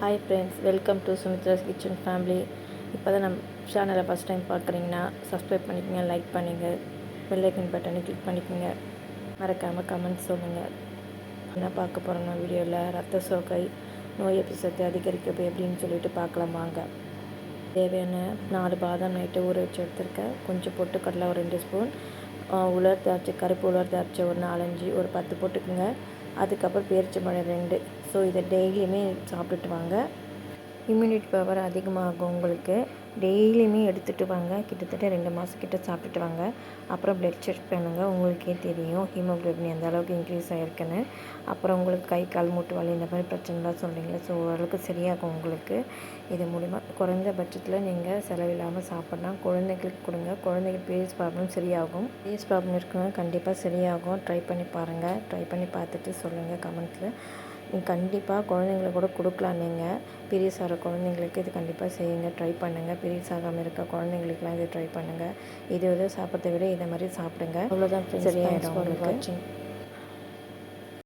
Hi friends welcome to Sumitra's kitchen family இப்போ தான் நம்ம சேனலை ஃபஸ்ட் டைம் பார்க்குறீங்கன்னா சப்ஸ்கிரைப் பண்ணிக்கோங்க லைக் பண்ணிங்க பெல்லைக்கன் பட்டனை கிளிக் பண்ணிக்கோங்க. மறக்காமல் கமெண்ட் சொல்லுங்கள் என்ன பார்க்க போகிறோம்னா வீடியோவில் ரத்த சோகை நோய் எதிர்ப்பு சக்தி அதிகரிக்கிறது எப்படின்னு சொல்லிட்டு பார்க்கலாம் வாங்க. தேவையான நாலு பாதாம் நைட்டு ஊற வச்சு எடுத்துருக்கேன் கொஞ்சம் பொட்டுக்கடலை ஒரு ரெண்டு ஸ்பூன் உலர் திராட்சை கருப்பு உலர் திராட்சை ஒரு நாலஞ்சு ஒரு பத்து போட்டுக்குங்க. அதுக்கப்புறம் பேரிச்சம்பழம் ரெண்டு. ஸோ இதை டெய்லியுமே சாப்பிட்டுட்டு வாங்க. இம்யூனிட்டி பவர் அதிகமாகும் உங்களுக்கு. டெய்லியுமே எடுத்துகிட்டு வாங்க. கிட்டத்தட்ட ரெண்டு மாதக்கிட்ட சாப்பிட்டுட்டு வாங்க. அப்புறம் ப்ளட் செக் பண்ணுங்கள் உங்களுக்கே தெரியும். ஹீமோக்ளோபின் எந்த அளவுக்கு இன்க்ரீஸ் ஆகிருக்குன்னு அப்புறம் உங்களுக்கு கை கால் மூட்டு வலி இந்த மாதிரி பிரச்சனைலாம் சொல்கிறீங்களா ஸோ ஓரளவுக்கு சரியாகும் உங்களுக்கு. இது மூலிமா குறைந்த பட்சத்தில் நீங்கள் செலவில்லாமல் சாப்பிட்லாம். குழந்தைங்களுக்கு கொடுங்க. குழந்தைங்க பீரியட்ஸ் ப்ராப்ளம் சரியாகும். பீரியட்ஸ் ப்ராப்ளம் இருக்குங்க. கண்டிப்பாக சரியாகும். ட்ரை பண்ணி பாருங்கள் ட்ரை பண்ணி பார்த்துட்டு சொல்லுங்கள் கமெண்ட்டில் நீங்கள் கண்டிப்பாக குழந்தைங்களுக்கு கூட கொடுக்கலாம் நீங்கள் பீரியட்ஸ் ஆகிற குழந்தைங்களுக்கு இது கண்டிப்பாக செய்யுங்க. ட்ரை பண்ணுங்கள் பீரியட்ஸ் ஆகாமல் இருக்க குழந்தைங்களுக்குலாம் இது ட்ரை பண்ணுங்கள் இது எதுவும் சாப்பிட்றத விட இதை மாதிரி சாப்பிடுங்க. அவ்வளோதான் சரியாயிடும் உங்களுக்கு.